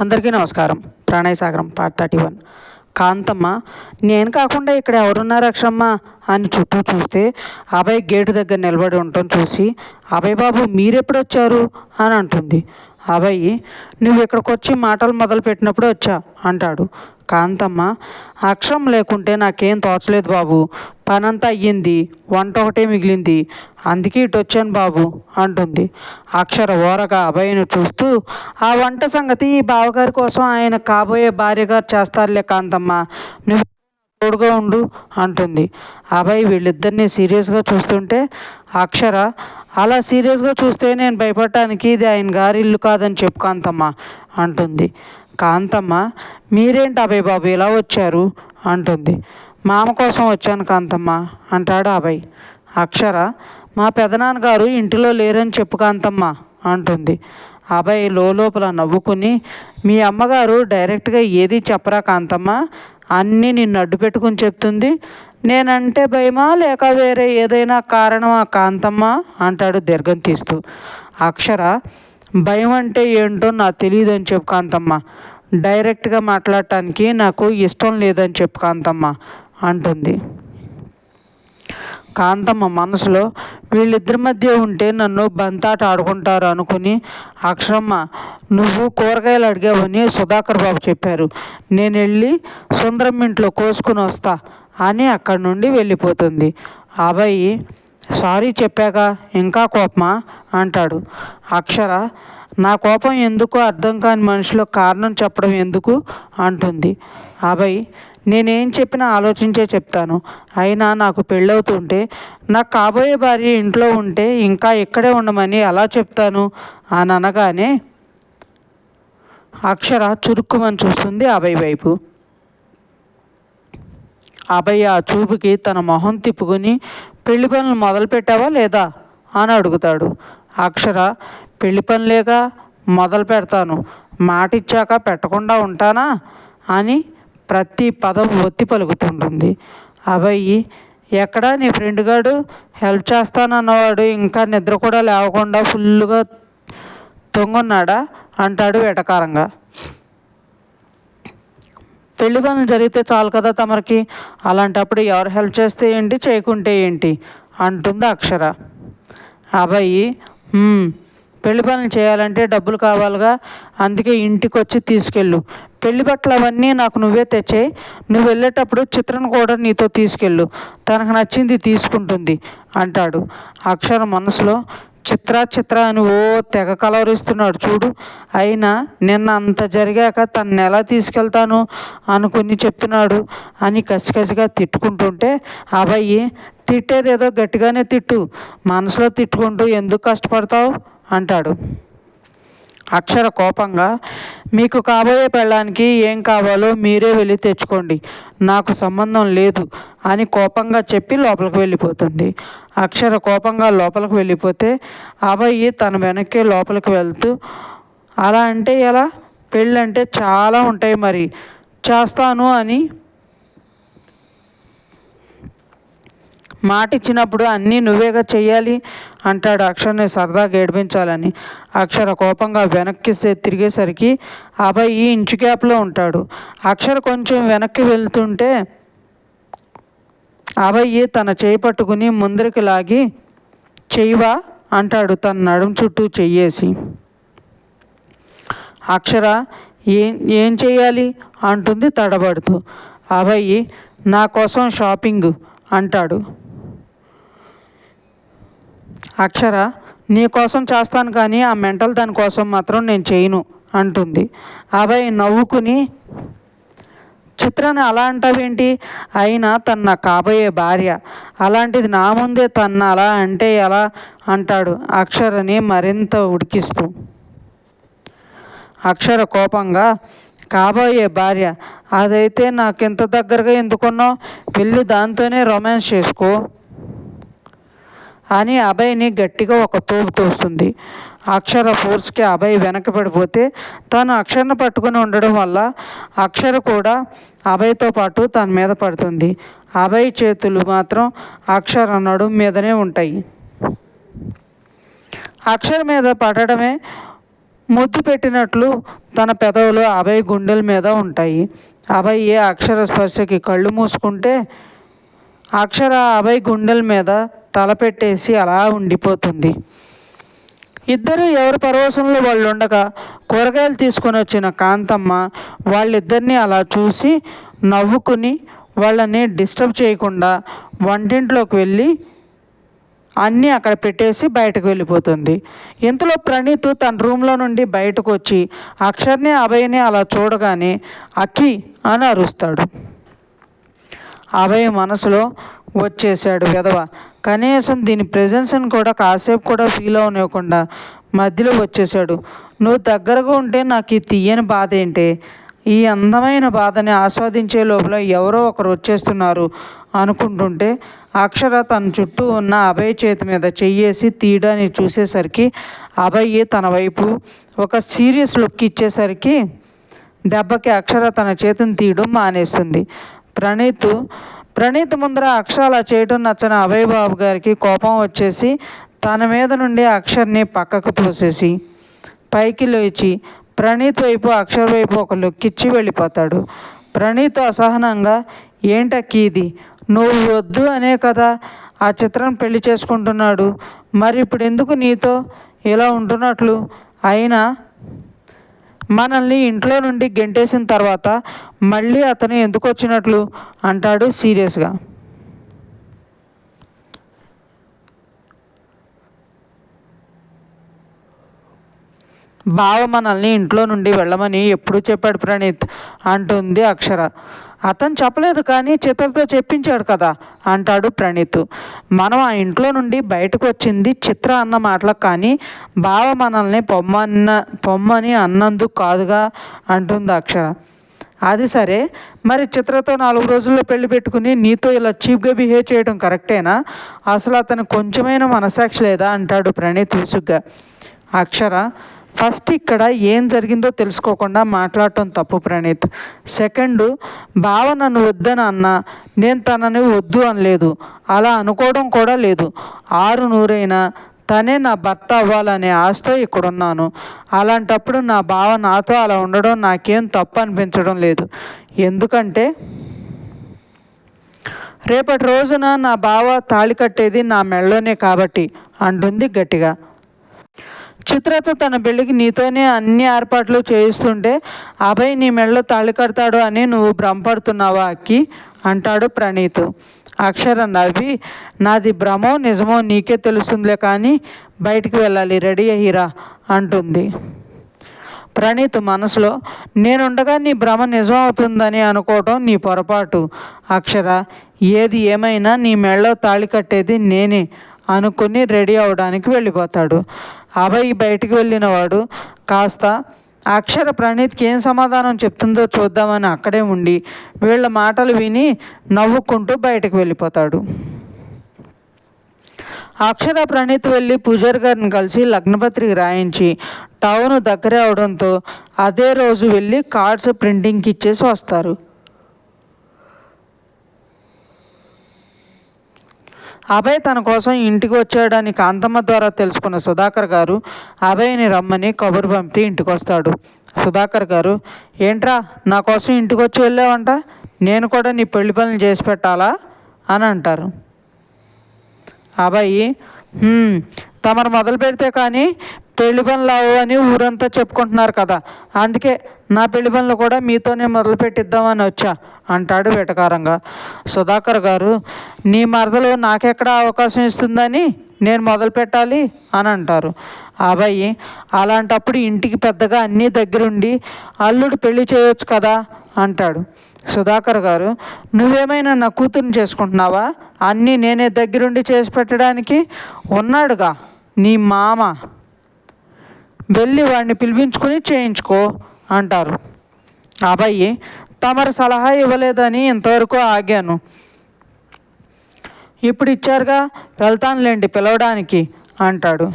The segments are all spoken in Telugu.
అందరికీ నమస్కారం. Pranayasagaram part thirty one Kanthamma నేను కాకుండా ఇక్కడ ఎవరున్నారు అక్షమ్మ? అని చుట్టూ చూస్తే అభయ్ గేటు దగ్గర నిలబడి ఉండటం చూసి అభయ్ బాబు మీరెప్పుడు వచ్చారు అని అంటుంది. అభయ్ నువ్వు ఇక్కడికి వచ్చి మాటలు మొదలు పెట్టినప్పుడు వచ్చా అంటాడు. కాంతమ్మ అక్షరం లేకుంటే నాకేం తోచలేదు బాబు. పనంతా అయ్యింది వంట ఒకటే మిగిలింది. అందుకే ఇటు వచ్చాను బాబు అంటుంది. అక్షర ఓరగా అభయను చూస్తూ ఆ వంట సంగతి ఈ బావగారి కోసం ఆయన కాబోయే భార్య గారు చేస్తారులే కాంతమ్మ. నువ్వు తోడుగా ఉండు అంటుంది. అభయ్ వీళ్ళిద్దరిని సీరియస్గా చూస్తుంటే అక్షర అలా సీరియస్గా చూస్తే నేను భయపడటానికి ఇది ఆయన గారి ఇల్లు కాదని చెప్పు కాంతమ్మ అంటుంది. కాంతమ్మ మీరేంటి అభయ్ బాబు ఇలా వచ్చారు? అంటుంది. మామ కోసం వచ్చాను కాంతమ్మ అంటాడు అభయ్. అక్షర మా పెదనాన్నగారు ఇంటిలో లేరని చెప్పు కాంతమ్మ అంటుంది. అభయ్ లోపల నవ్వుకుని మీ అమ్మగారు డైరెక్ట్గా ఏది చెప్పరా కాంతమ్మ? అన్నీ నిన్ను అడ్డు పెట్టుకుని చెప్తుంది. నేనంటే భయమా లేక వేరే ఏదైనా కారణమా? కాంతమ్మ అంటాడు దీర్ఘం తీస్తూ. అక్షర భయం అంటే ఏంటో నాకు తెలియదు అని చెప్పు కాంతమ్మ. డైరెక్ట్గా మాట్లాడటానికి నాకు ఇష్టం లేదని చెప్పు కాంతమ్మ అంటుంది. కాంతమ్మ మనసులో వీళ్ళిద్దరి మధ్య ఉంటే నన్ను బంతాట ఆడుకుంటారు అనుకుని అక్షరమ్మ నువ్వు కూరగాయలు అడిగావని సుధాకర్ బాబు చెప్పారు. నేను వెళ్ళి సుందరం ఇంట్లో కోసుకుని వస్తా అని అక్కడి నుండి వెళ్ళిపోతుంది. అబ్బాయి సారీ చెప్పాక ఇంకా కోపమా? అంటాడు. అక్షర నా కోపం ఎందుకు అర్థం కాని మనిషిలో కారణం చెప్పడం ఎందుకు? అంటుంది. అభయ్ నేనేం చెప్పినా ఆలోచించే చెప్తాను. అయినా నాకు పెళ్ళవుతుంటే నాకు కాబోయే భార్య ఇంట్లో ఉంటే ఇంకా ఇక్కడే ఉండమని ఎలా చెప్తాను? అని అనగానే అక్షర చురుక్కుమని చూస్తుంది అభయ్ వైపు. అభయ్ ఆ చూపుకి తన మొహం తిప్పుకొని పెళ్ళి పనులు మొదలు పెట్టావా లేదా? అని అడుగుతాడు. అక్షర పెళ్ళి పనులేగా మొదలు పెడతాను మాట ఇచ్చాక పెట్టకుండా ఉంటానా? అని ప్రతి పదం ఒత్తి పలుకుతుంటుంది. అబ్బాయి ఎక్కడా నీ ఫ్రెండ్ గాడు హెల్ప్ చేస్తానన్నవాడు ఇంకా నిద్ర కూడా లేవకుండా ఫుల్గా తొంగున్నాడా? అంటాడు వెటకారంగా. పెళ్ళి పనులు జరిగితే చాలు కదా తమరికి? అలాంటప్పుడు ఎవరు హెల్ప్ చేస్తే ఏంటి? చేయకుంటే ఏంటి? అంటుంది అక్షర. అబ్బాయి పెళ్ళి పనులు చేయాలంటే డబ్బులు కావాలిగా అందుకే ఇంటికి వచ్చి తీసుకెళ్ళు. పెళ్ళి బట్టలు అవన్నీ నాకు నువ్వే తెచ్చే నువ్వు వెళ్ళేటప్పుడు చిత్రను కూడా నీతో తీసుకెళ్ళు. తనకు నచ్చింది తీసుకుంటుంది అంటాడు. అక్షర మనసులో చిత్ర చిత్ర అని ఓ తెగ కలవరిస్తున్నాడు. చూడు అయినా నిన్న అంత జరిగాక తనని ఎలా తీసుకెళ్తాను అనుకుని చెప్తున్నాడు అని కసికసిగా తిట్టుకుంటుంటే అబ్బాయి తిట్టేదేదో గట్టిగానే తిట్టు. మనసులో తిట్టుకుంటూ ఎందుకు కష్టపడతావు? అంటాడు. అక్షర కోపంగా మీకు కాబోయే పెళ్ళానికి ఏం కావాలో మీరే వెళ్ళి తెచ్చుకోండి. నాకు సంబంధం లేదు అని కోపంగా చెప్పి లోపలికి వెళ్ళిపోతుంది. అక్షర కోపంగా లోపలికి వెళ్ళిపోతే అబ్బాయి తన వెనక్కి లోపలికి వెళ్తూ అలా అంటే ఎలా? పెళ్ళంటే చాలా ఉంటాయి మరి. చేస్తాను అని మాట ఇచ్చినప్పుడు అన్నీ నువ్వేగా చెయ్యాలి? అంటాడు అక్షర్ని సరదాగా ఏడిపించాలని. అక్షర కోపంగా వెనక్కి తిరిగేసరికి అబ్బాయి ఇంచు గ్యాప్లో ఉంటాడు. అక్షర కొంచెం వెనక్కి వెళ్తుంటే అబ్బాయి తన చేయి పట్టుకుని ముందరికి లాగి చెయ్యవా? అంటాడు తన నడుం చుట్టూ చెయ్యేసి. అక్షర ఏం ఏం చేయాలి అంటుంది తడబడుతూ. అబ్బాయి నా కోసం షాపింగ్ అంటాడు. అక్షర నీ కోసం చేస్తాను కానీ ఆ మెంటల్ దాని కోసం మాత్రం నేను చేయను అంటుంది. అబ్బాయి నవ్వుకుని చిత్రాన్ని అలా అంటావేంటి? అయినా తన కాబోయే భార్య. అలాంటిది నా ముందే తన్న అలా అంటే ఎలా? అంటాడు అక్షరని మరింత ఉడికిస్తూ. అక్షర కోపంగా కాబోయే భార్య అదైతే నాకు ఇంత దగ్గరగా ఎందుకున్నావు? వెళ్ళి దాంతోనే రొమాన్స్ చేసుకో. అని అభయ్ని గట్టిగా ఒక తోపు తోస్తుంది. అక్షర ఫోర్స్కి అభయ్ వెనక పడిపోతే తను అక్షరను పట్టుకుని ఉండడం వల్ల అక్షర కూడా అభయ్తో పాటు తన మీద పడుతుంది. అభయ్ చేతులు మాత్రం అక్షర నడుం మీదనే ఉంటాయి. అక్షర మీద పడడమే ముద్దు పెట్టినట్లు తన పెదవులు అభయ్ గుండెల మీద ఉంటాయి. అభయ్ ఏ అక్షర స్పర్శకి కళ్ళు మూసుకుంటే అక్షర అభయ్ గుండెల మీద తల పెట్టేసి అలా ఉండిపోతుంది. ఇద్దరు ఎవరి పరవశంలో వాళ్ళు ఉండగా కూరగాయలు తీసుకొని వచ్చిన కాంతమ్మ వాళ్ళిద్దరిని అలా చూసి నవ్వుకుని వాళ్ళని డిస్టర్బ్ చేయకుండా వంటింట్లోకి వెళ్ళి అన్నీ అక్కడ పెట్టేసి బయటకు వెళ్ళిపోతుంది. ఇంతలో ప్రణీత్ తన రూమ్లో నుండి బయటకు వచ్చి అక్షర్ని అభయ్ని అలా చూడగానే అక్కి అని అరుస్తాడు. అభయ మనసులో వచ్చేసాడు విధవ కనీసం దీని ప్రెజెన్స్ని కూడా కాసేపు కూడా ఫీల్ అవనివ్వకుండా మధ్యలో వచ్చేసాడు. నువ్వు దగ్గరగా ఉంటే నాకు ఈ తీయని బాధ ఏంటి? ఈ అందమైన బాధని ఆస్వాదించే లోపల ఎవరో ఒకరు వచ్చేస్తున్నారు అనుకుంటుంటే అక్షర తన చుట్టూ ఉన్న అభయ్ చేతి మీద చెయ్యేసి తీయడాన్ని చూసేసరికి అభయ్ తన వైపు ఒక సీరియస్ లుక్ ఇచ్చేసరికి దెబ్బకి అక్షర తన చేతిని తీయడం మానేస్తుంది. ప్రణీత్ ప్రణీత్ ముందర అక్షర అలా చేయడం నచ్చని అభయ్ బాబు గారికి కోపం వచ్చేసి తన మీద నుండి అక్షర్ని పక్కకు తోసేసి పైకి లేచి ప్రణీత్ వైపు అక్షర్ వైపు ఒక లుక్ ఇచ్చి వెళ్ళిపోతాడు. ప్రణీత్ అసహనంగా ఏంటక్కి ఇది నువ్వు వద్దు అనే కదా ఆ చిత్రం పెళ్ళి చేసుకుంటున్నాడు. మరి ఇప్పుడు ఎందుకు నీతో? ఇలా ఉంటున్నట్లు? అయినా మనల్ని ఇంట్లో నుండి గెంటేసిన తర్వాత మళ్ళీ అతను ఎందుకు వచ్చినట్లు అంటాడు సీరియస్గా. బావ మనల్ని ఇంట్లో నుండి వెళ్ళమని ఎప్పుడు చెప్పాడు ప్రణీత్ అంటుంది అక్షర. అతను చెప్పలేదు కానీ చిత్రతో చెప్పించాడు కదా అంటాడు ప్రణీత్. మనం ఆ ఇంట్లో నుండి బయటకు వచ్చింది చిత్ర అన్న మాటలకు కానీ బావ మనల్ని పొమ్మన్న పొమ్మని అన్నందుకు కాదుగా అంటుంది అక్షర. అది సరే మరి చిత్రతో నాలుగు రోజుల్లో పెళ్ళి పెట్టుకుని నీతో ఇలా చీప్గా బిహేవ్ చేయడం కరెక్టేనా? అసలు అతను కొంచెమైనా మనసాక్షి లేదా అంటాడు ప్రణీత్ విసుగ్గా. అక్షర ఫస్ట్ ఇక్కడ ఏం జరిగిందో తెలుసుకోకుండా మాట్లాడటం తప్పు ప్రణీత్. సెకండ్ బావ నన్ను వద్దని అన్నా నేను తనని వద్దు అనలేదు. అలా అనుకోవడం కూడా లేదు. ఆరు నూరైనా తనే నా భర్త అవ్వాలనే ఆశతో ఇక్కడున్నాను. అలాంటప్పుడు నా బావ నాతో అలా ఉండడం నాకేం తప్పు అనిపించడం లేదు. ఎందుకంటే రేపటి రోజున నా బావ తాళి కట్టేది నా మెళ్ళలోనే కాబట్టి అంటుంది గట్టిగా. చిత్రతో తన పెళ్ళికి నీతోనే అన్ని ఏర్పాట్లు చేయిస్తుంటే అభయ్ నీ మెడలో తాళి కడతాడు అని నువ్వు భ్రమపడుతున్నావా అక్కి? అంటాడు ప్రణీత్. అక్షర నవ్వి నాది భ్రమో నిజమో నీకే తెలుస్తుందిలే కానీ బయటికి వెళ్ళాలి రెడీ అయ్యిరా అంటుంది. ప్రణీత్ మనసులో నేనుండగా నీ భ్రమ నిజం అవుతుందని అనుకోవటం నీ పొరపాటు. అక్షర ఏది ఏమైనా నీ మెళ్ళో తాళి కట్టేది నేనే అనుకుని రెడీ అవడానికి వెళ్ళిపోతాడు. అభయ్ బయటికి వెళ్ళినవాడు. కాస్త అక్షర ప్రణీత్కి ఏం సమాధానం చెప్తుందో చూద్దామని అక్కడే ఉండి వీళ్ళ మాటలు విని నవ్వుకుంటూ బయటకు వెళ్ళిపోతాడు. అక్షర ప్రణీత్ వెళ్ళి పూజారి గారిని కలిసి లగ్నపత్రిక రాయించి టౌన్ దగ్గరే అవడంతో అదే రోజు వెళ్ళి కార్డ్స్ ప్రింటింగ్కి ఇచ్చేసి వస్తారు. అభయ్ తన కోసం ఇంటికి వచ్చాడని కాంతమ్మ ద్వారా తెలుసుకున్న సుధాకర్ గారు అభయ్ని రమ్మని కబురు పంపితే ఇంటికి వస్తాడు సుధాకర్ గారు ఏంట్రా నా కోసం ఇంటికి వచ్చి వెళ్ళావంట? నేను కూడా నీ పెళ్ళి పనులు చేసి పెట్టాలా? అని అంటారు. అబ్బాయి తమరు మొదలు పెడితే కానీ పెళ్ళి పనులు అవు అని ఊరంతా చెప్పుకుంటున్నారు కదా. అందుకే నా పెళ్ళి పనులు కూడా మీతోనే మొదలు పెట్టిద్దామని వచ్చా అంటాడు వెటకారంగా. సుధాకర్ గారు నీ మరదలు నాకెక్కడ అవకాశం ఇస్తుందని నేను మొదలు పెట్టాలి అని అంటారు. అబ్బాయి అలాంటప్పుడు ఇంటికి పెద్దగా అన్నీ దగ్గరుండి అల్లుడు పెళ్ళి చేయొచ్చు కదా అంటాడు. సుధాకర్ గారు నువ్వేమైనా నా కూతురుని చేసుకుంటున్నావా? అన్నీ నేనే దగ్గరుండి చేసి పెట్టడానికి ఉన్నాడుగా నీ మామ. వెళ్ళి వాడిని పిలిపించుకొని చేయించుకో అంటారు. అబ్బాయి తమరు సలహా ఇవ్వలేదని ఇంతవరకు ఆగాను. ఇప్పుడు ఇచ్చారుగా వెళ్తానులేండి పిలవడానికి అంటాడు.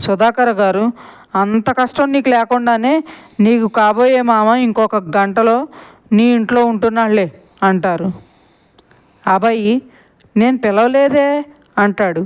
సుధాకర్ గారు అంత కష్టం నీకు లేకుండానే నీకు కాబోయే మామ ఇంకొక గంటలో నీ ఇంట్లో ఉంటున్నాళ్ళే అంటారు. అబ్బాయి నేను పిలవలేదే అంటాడు.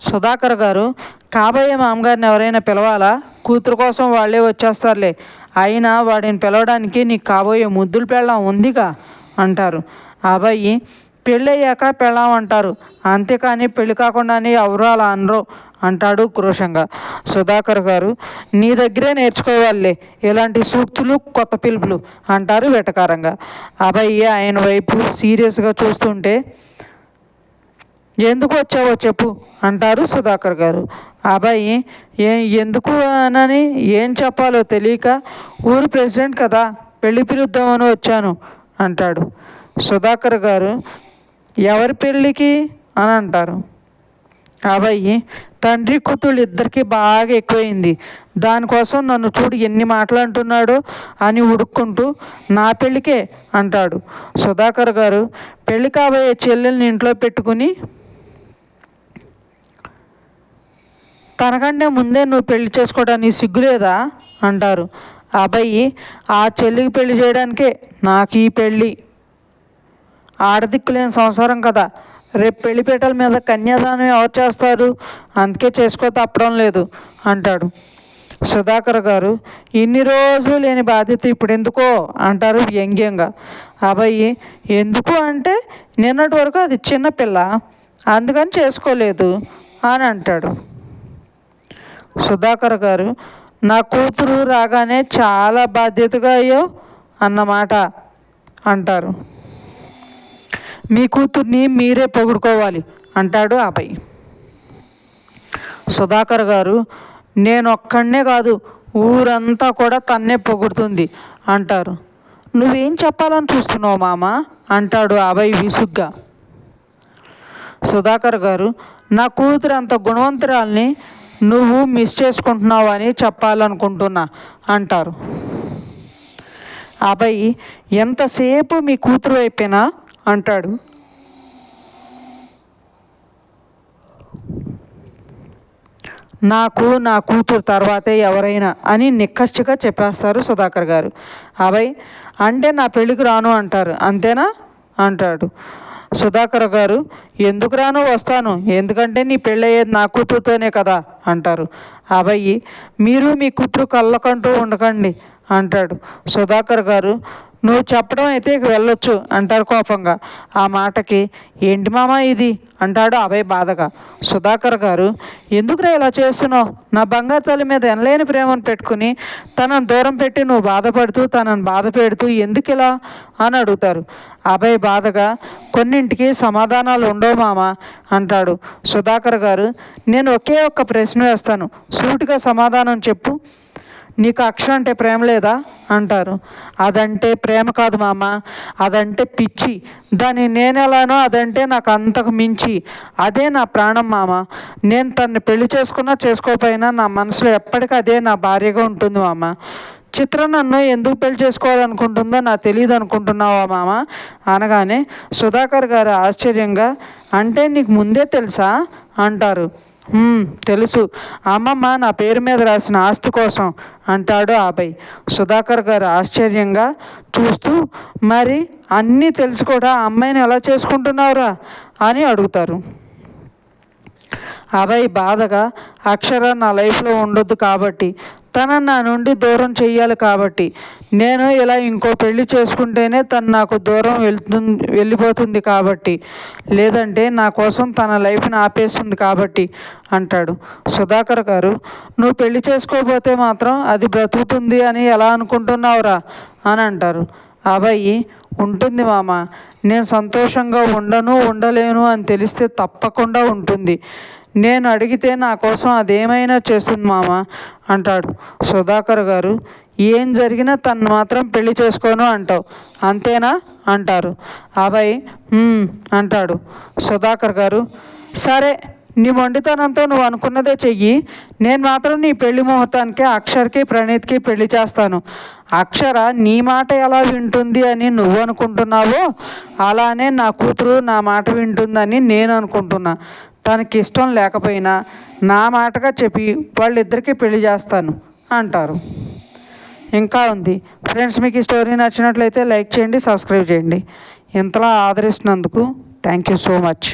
సుధాకర్ గారు కాబోయే మామగారిని ఎవరైనా పిలవాలా? కూతురు కోసం వాళ్ళే వచ్చేస్తారులే. అయినా వాడిని పిలవడానికి నీకు కాబోయే ముద్దులు పెళ్ళం ఉందిగా అంటారు. అబ్బాయి పెళ్ళయ్యాక పెళ్ళాం అంటారు అంతేకాని పెళ్ళి కాకుండానే ఎవరు అలా అనరు. అంటాడు క్రోషంగా సుధాకర్ గారు నీ దగ్గరే నేర్చుకోవాలే ఇలాంటి సూక్తులు కొత్త పిలుపులు అంటారు వెటకారంగా. అబ్బాయి ఆయన వైపు సీరియస్గా చూస్తుంటే ఎందుకు వచ్చావో చెప్పు అంటారు సుధాకర్ గారు. అబ్బాయి ఏ ఎందుకు అనని ఏం చెప్పాలో తెలియక ఊరు ప్రెసిడెంట్ కదా పెళ్ళి పిలుద్దామని వచ్చాను అంటాడు. సుధాకర్ గారు ఎవరి పెళ్ళికి అని అంటారు. అబ్బాయి తండ్రి కూతుళ్ళు ఇద్దరికి బాగా ఎక్కువైంది. దానికోసం నన్ను చూడు ఎన్ని మాటలు అంటున్నాడో అని ఉడుక్కుంటూ నా పెళ్ళికే అంటాడు. సుధాకర్ గారు పెళ్ళి కాబోయే చెల్లెల్ని ఇంట్లో పెట్టుకుని తనకంటే ముందే నువ్వు పెళ్ళి చేసుకోవడానికి సిగ్గులేదా అంటారు. అబ్బాయి ఆ చెల్లికి పెళ్ళి చేయడానికే నాకు ఈ పెళ్ళి. ఆడదిక్కులేని సంసారం కదా. రేపు పెళ్ళిపీటల మీద కన్యాదానం ఎవరు చేస్తారు? అందుకే చేసుకో తప్పడం లేదు అంటాడు. సుధాకర్ గారు ఇన్ని రోజులు లేని బాధ్యత ఇప్పుడు ఎందుకో? అంటారు వ్యంగ్యంగా. అబ్బాయి ఎందుకు అంటే నిన్నటి వరకు అది చిన్నపిల్ల అందుకని చేసుకోలేదు అని అంటాడు. సుధాకర్ గారు నా కూతురు రాగానే చాలా బాధ్యతగా అయ్యో అన్నమాట అంటారు. మీ కూతుర్ని మీరే పొగుడుకోవాలి అంటాడు అబ్బాయి సుధాకర్ గారు నేను ఒక్కడనే కాదు ఊరంతా కూడా తన్నే పొగుడుతుంది అంటారు. నువ్వేం చెప్పాలని చూస్తున్నావు మామ? అంటాడు అభయ్ విసుగ్గా. సుధాకర్ గారు నా కూతురు అంత గుణవంతురాల్ని నువ్వు మిస్ చేసుకుంటున్నావు అని చెప్పాలనుకుంటున్నా అంటారు. అబ్బాయి ఎంతసేపు మీ కూతురు అయిపోయినా అంటాడు. నాకు నా కూతురు తర్వాతే ఎవరైనా అని నిక్కచ్చిగా చెప్పేస్తారు సుధాకర్ గారు. అభయ్ అంటే నా పెళ్ళికి రాను అంటారు. అంతేనా? అంటాడు. సుధాకర్ గారు ఎందుకు రాను? వస్తాను. ఎందుకంటే నీ పెళ్ళయ్యేది నా కూతురుతోనే కదా అంటారు. అబ్బాయి మీరు మీ కూతురు కళ్ళకంటూ ఉండకండి. అంటాడు. సుధాకర్ గారు నువ్వు చెప్పడం అయితే ఇక వెళ్ళొచ్చు అంటారు కోపంగా. ఆ మాటకి ఏంటి మామ ఇది? అంటాడు అభయ్ బాధగా. సుధాకర్ గారు ఎందుకురా ఇలా చేస్తున్నావు? నా బంగారు తల్లి మీద ఎనలేని ప్రేమను పెట్టుకుని తనను దూరం పెట్టి నువ్వు బాధపడుతూ తనను బాధ పెడుతూ ఎందుకు ఇలా? అని అడుగుతారు. అభయ్ బాధగా కొన్నింటికి సమాధానాలు ఉండవు మామ అంటాడు. సుధాకర్ గారు నేను ఒకే ఒక్క ప్రశ్న వేస్తాను. సూటిగా సమాధానం చెప్పు. నీకు అక్షరం అంటే ప్రేమ లేదా? అంటారు. అదంటే ప్రేమ కాదు మామ. అదంటే పిచ్చి. దాన్ని నేను ఎలానో అదంటే నాకు అంతకు మించి. అదే నా ప్రాణం మామ. నేను తన్ని పెళ్ళి చేసుకున్నా చేసుకోకపోయినా నా మనసులో ఎప్పటికీ అదే నా భార్యగా ఉంటుంది మామ. చిత్ర నన్ను ఎందుకు పెళ్ళి చేసుకోవాలనుకుంటుందో నాకు తెలియదు అనుకుంటున్నావా మామ? అనగానే సుధాకర్ గారు ఆశ్చర్యంగా అంటే నీకు ముందే తెలుసా? అంటారు. తెలుసు. అమ్మమ్మ నా పేరు మీద రాసిన ఆస్తి కోసం అంటాడు ఆబయ్. సుధాకర్ గారు ఆశ్చర్యంగా చూస్తూ మరి అన్నీ తెలిసి కూడా అమ్మాయిని ఎలా చేసుకుంటున్నారా అని అడుగుతారు. అబ్బాయి బాధగా అక్షర నా లైఫ్లో ఉండొద్దు కాబట్టి తనను నా నుండి దూరం చెయ్యాలి కాబట్టి. నేను ఇలా ఇంకో పెళ్ళి చేసుకుంటేనే తను నాకు దూరం వెళ్తుంది వెళ్ళిపోతుంది కాబట్టి. లేదంటే నా కోసం తన లైఫ్ని ఆపేస్తుంది కాబట్టి అంటాడు. సుధాకర్ గారు నువ్వు పెళ్ళి చేసుకోకపోతే మాత్రం అది బ్రతుకుతుంది అని ఎలా అనుకుంటున్నావురా? అని అంటారు. అబ్బాయి ఉంటుంది మామ. నేను సంతోషంగా ఉండను ఉండలేను అని తెలిస్తే తప్పకుండా ఉంటుంది. నేను అడిగితే నా కోసం అదేమైనా చేస్తుంది మామ అంటాడు సుధాకర్ గారు. ఏం జరిగినా తను మాత్రం పెళ్ళి చేసుకోను అంటావు అంతేనా అంటారు. అబ్బాయి అంటాడు సుధాకర్ గారు. సరే నీ మొండితనంతో నువ్వు అనుకున్నదే చెయ్యి. నేను మాత్రం నీ పెళ్ళి ముహూర్తానికి అక్షర్కి ప్రణీత్కి పెళ్ళి చేస్తాను. అక్షర నీ మాట ఎలా వింటుంది అని నువ్వు అనుకుంటున్నావో అలానే నా కూతురు నా మాట వింటుందని నేను అనుకుంటున్నా. తనకి ఇష్టం లేకపోయినా నా మాటగా చెప్పి వాళ్ళిద్దరికీ పెళ్ళి చేస్తాను అంటారు. ఇంకా ఉంది. ఫ్రెండ్స్ మీకు ఈ స్టోరీ నచ్చినట్లయితే లైక్ చేయండి సబ్స్క్రైబ్ చేయండి. ఇంతలా ఆదరిస్తున్నందుకు థ్యాంక్ యూ సో మచ్.